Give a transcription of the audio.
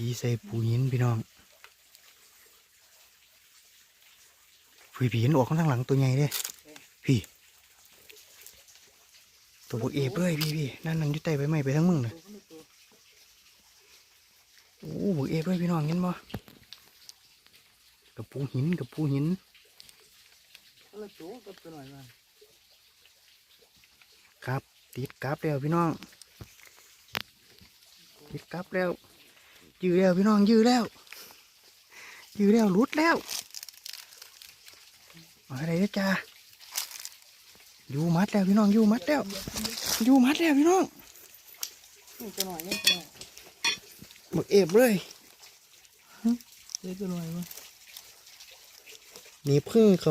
จีใส่ปูหินพี่น้องผีผีหินออกข้างหลังตัวใหญ่เด้พี่ตัวบกเอฟเลยพี่พี่นั่นนั่งอยู่ใต้ใบไม้ไปทั้งมึงเลยโอ้บกเอฟเลยพี่น้องเห็นบ่กับปูหินกับปูหินอะไรโจ้กับตัวหน่อยมาครับติดกราบแล้วพี่น้องติดกราบแล้ว ยื้อแล้วพี่น้องยื้อแล้วยื้อแล้วหลุดแล้วมาอะไรนะจ้าอยู่มัดแล้วพี่น้องอยู่มัดแล้วอยู่มัดแล้วพี่น้องนี่ตัวหน่อยนี่ตัวหน่อยหมึกเอฟเลยเล็กตัวหน่อยมานี่พึ่งเขา